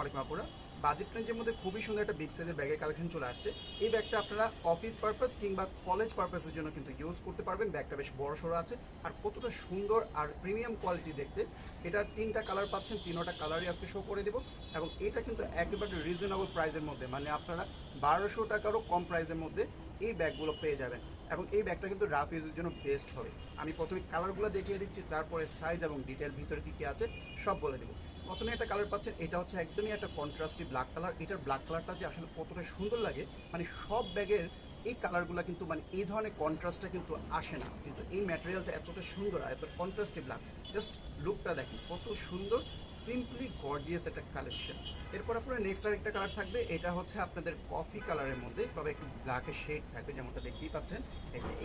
আলাইকুম আপুরা বাজেট রেঞ্জের মধ্যে খুবই সুন্দর একটা বিগ সাইজের ব্যাগের কালেকশন চলে আসছে। এই ব্যাগটা আপনারা অফিস পারপাস কিংবা কলেজ পারপাসের জন্য কিন্তু ইউজ করতে পারবেন। ব্যাগটা বেশ বড় সড়ো আছে। আর কতটা সুন্দর আর প্রিমিয়াম কোয়ালিটি দেখতে। এটার তিনটা কালার পাচ্ছেন, তিনোটা কালারই আজকে শো করে দেবো। এবং এটা কিন্তু একেবারে রিজনেবল প্রাইসের মধ্যে। মানে আপনারা বারোশো টাকারও কম প্রাইসের মধ্যে এই ব্যাগগুলো পেয়ে যাবেন। এবং এই ব্যাগটা কিন্তু রাফ ইউজের জন্য বেস্ট হবে। আমি প্রথমে কালারগুলো দেখিয়ে দিচ্ছি, তারপরে সাইজ এবং ডিটেল ভিতরে কী কী আছে, সব বলে দেবো। প্রথমে একটা কালার পাচ্ছেন, এটা হচ্ছে একদমই একটা কন্ট্রাস্টি ব্ল্যাক কালার এটার ব্ল্যাক কালারটা যে আসলে কতটা সুন্দর লাগে মানে সব ব্যাগের এই কালারগুলো কিন্তু মানে এই ধরনের কন্ট্রাস্টটা কিন্তু আসে না। কিন্তু এই ম্যাটেরিয়ালটা এতটা সুন্দর আর এত কন্ট্রাস্টি ব্ল্যাক জাস্ট লুকটা দেখেন, কত সুন্দর সিম্পলি গর্জিয়াস একটা কালেকশন এরপর আপনার নেক্সট আরেকটা কালার থাকবে, এটা হচ্ছে আপনাদের কফি কালারের মধ্যে, তবে একটু ব্ল্যাকের শেড থাকবে, যেমনটা দেখতেই পাচ্ছেন।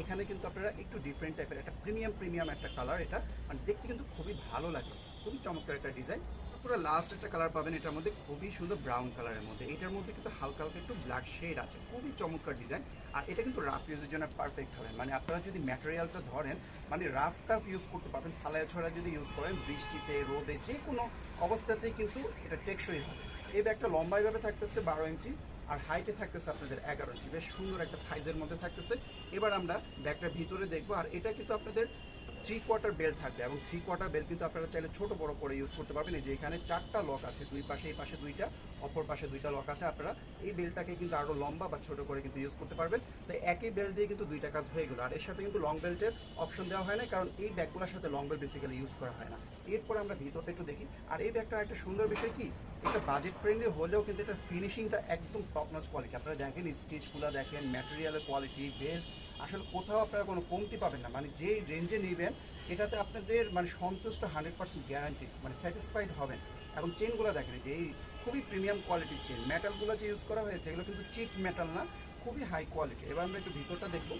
এখানে কিন্তু আপনারা একটু ডিফারেন্ট টাইপের একটা প্রিমিয়াম প্রিমিয়াম একটা কালার এটা। মানে দেখতে কিন্তু খুবই ভালো লাগে। খুবই চমৎকার একটা ডিজাইন পুরো লাস্ট একটা কালার পাবেন, এটার মধ্যে খুবই সুন্দর ব্রাউন কালারের মধ্যে। এটার মধ্যে কিন্তু হালকা হালকা একটু ব্ল্যাক শেড আছে, খুবই চমৎকার ডিজাইন আর এটা কিন্তু রাফ ইউজের জন্য পারফেক্ট হবে। মানে আপনারা যদি ম্যাটেরিয়ালটা ধরেন মানে রাফ টাফ ইউজ করতে পারবেন, থালায় ছড়া যদি ইউজ করেন, বৃষ্টিতে, রোদে, যে কোনো অবস্থাতেই কিন্তু এটা টেকসই হবে। এই ব্যাগটা লম্বাইভাবে থাকতেছে বারো ইঞ্চি, আর হাইটে থাকতেছে আপনাদের এগারো ইঞ্চি। বেশ সুন্দর একটা সাইজের মধ্যে থাকতেছে। এবার আমরা ব্যাগটার ভিতরে দেখব, আর এটা কিন্তু আপনাদের থ্রি কোয়ার্টার বেল্ট থাকবে এবং থ্রি কোয়ার্টার বেল্ট কিন্তু আপনারা চাইলে ছোট বড় করে ইউজ করতে পারবেন। এই যে এখানে চারটা লক আছে, দুই পাশে, এই পাশে দুইটা, অপর পাশে দুইটা লক আছে। আপনারা এই বেলটাকে কিন্তু আরও লম্বা বা ছোট করে কিন্তু ইউজ করতে পারবেন। তো একই বেল্ট দিয়ে কিন্তু দুইটা কাজ হয়ে গেল। আর এর সাথে কিন্তু লং বেল্টের অপশন দেওয়া হয় না কারণ এই ব্যাগগুলোর সাথে লং বেল্ট বেসিক্যালি ইউজ করা হয় না। এরপর আমরা ভিতরটা একটু দেখি। আর এই ব্যাগটা একটা সুন্দর বিষয় কি, এটা বাজেট ফ্রেন্ডলি হলেও কিন্তু এটা ফিনিশিংটা একদম টপ নচ কোয়ালিটি আপনারা দেখেন স্টিচগুলো দেখেন ম্যাটেরিয়ালের কোয়ালিটি বেল্ট আসলে কোথাও আপনারা কোনো কমতি পাবেন না। মানে যেই রেঞ্জে নেবেন, এটাতে আপনাদের মানে সন্তুষ্ট হান্ড্রেড পার্সেন্ট গ্যারান্টি মানে স্যাটিসফাইড হবেন। এবং চেনগুলো দেখেন যে এই খুবই প্রিমিয়াম কোয়ালিটির চেন মেটালগুলো যে ইউজ করা হয়েছে, এগুলো কিন্তু চিপ মেটাল না, খুবই হাই কোয়ালিটি এবার আমরা একটু ভিতরটা দেখব।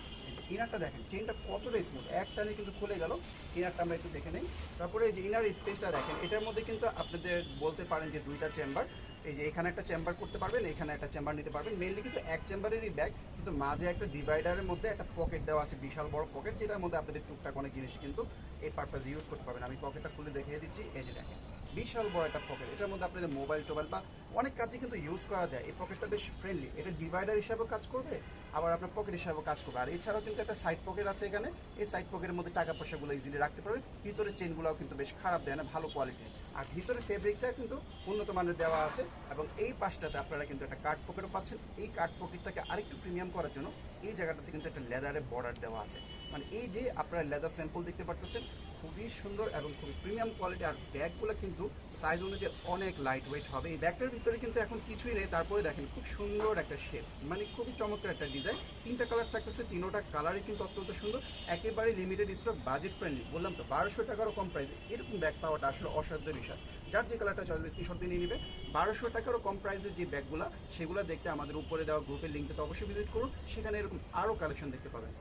ইনারটা দেখেন চেনটা কতটা স্মুথ এক টানে কিন্তু খুলে গেল ইনারটা আমরা একটু দেখে নেই। তারপরে এই যে ইনার স্পেসটা দেখেন, এটার মধ্যে কিন্তু আপনাদের বলতে পারেন যে দুইটা চেম্বার এই যে এখানে একটা চেম্বার করতে পারবেন, এখানে একটা চেম্বার নিতে পারবেন। মেনলি কিন্তু এক চেম্বারেরই ব্যাগ কিন্তু মাঝে একটা ডিভাইডারের মধ্যে একটা পকেট দেওয়া আছে, বিশাল বড় পকেট যেটার মধ্যে আপনাদের টুকটাক অনেক জিনিস কিন্তু এই পারপাসে ইউজ করতে পারবেন। আমি পকেটটা খুলে দেখিয়ে দিচ্ছি, এই যে দেখেন। বিশাল বড় একটা পকেট এটার মধ্যে আপনাদের মোবাইল টোবাইল বা অনেক কাজে কিন্তু ইউজ করা যায়। এই পকেটটা বেশ ফ্রেন্ডলি এটা ডিভাইডার হিসাবেও কাজ করবে, আবার আপনার পকেট হিসাবেও কাজ করবে। আর এছাড়াও কিন্তু একটা সাইড পকেট আছে এখানে। এই সাইড পকেটের মধ্যে টাকা পয়সাগুলো ইজিলি রাখতে পারবে ভিতরে চেনগুলোও কিন্তু বেশ খারাপ দেয় না, ভালো কোয়ালিটি আর ভিতরে ফেব্রিকটা কিন্তু উন্নত মানের দেওয়া আছে এবং এই পাশটাতে আপনারা কিন্তু একটা কার্ড পকেটও পাচ্ছেন। এই কার্ড পকেটটাকে আরেকটু প্রিমিয়াম করার জন্য এই জায়গাটাতে কিন্তু একটা লেদারের বর্ডার দেওয়া আছে। মানে এই যে আপনারা লেদার স্যাম্পল দেখতে পারতেছেন, খুবই সুন্দর এবং খুবই প্রিমিয়াম কোয়ালিটি আর ব্যাগগুলো কিন্তু সাইজ অনুযায়ী অনেক লাইট ওয়েট হবে। এই ব্যাগটার ভিতরে কিন্তু এখন কিছুই নেই। তারপরে দেখেন খুব সুন্দর একটা শেপ মানে খুবই চমৎকার একটা ডিজাইন তিনটা কালার থাকতেছে, তিনোটা কালারই কিন্তু অত্যন্ত সুন্দর। একেবারে লিমিটেড স্টক বাজেট ফ্রেন্ডলি বললাম তো, বারোশো টাকারও কম প্রাইসে এরকম ব্যাগ পাওয়াটা আসলে অসাধ্য বিষয়। যার যে কালারটা চয়েস স্ক্রিনশট দিয়ে নিয়ে নিবে। বারোশো টাকারও কম প্রাইসের যে ব্যাগগুলো সেগুলো দেখতে আমাদের উপরে দেওয়া গ্রুপের লিঙ্কটা তো অবশ্যই ভিজিট করুন। সেখানে এরকম আরও কালেকশন দেখতে পাবেন।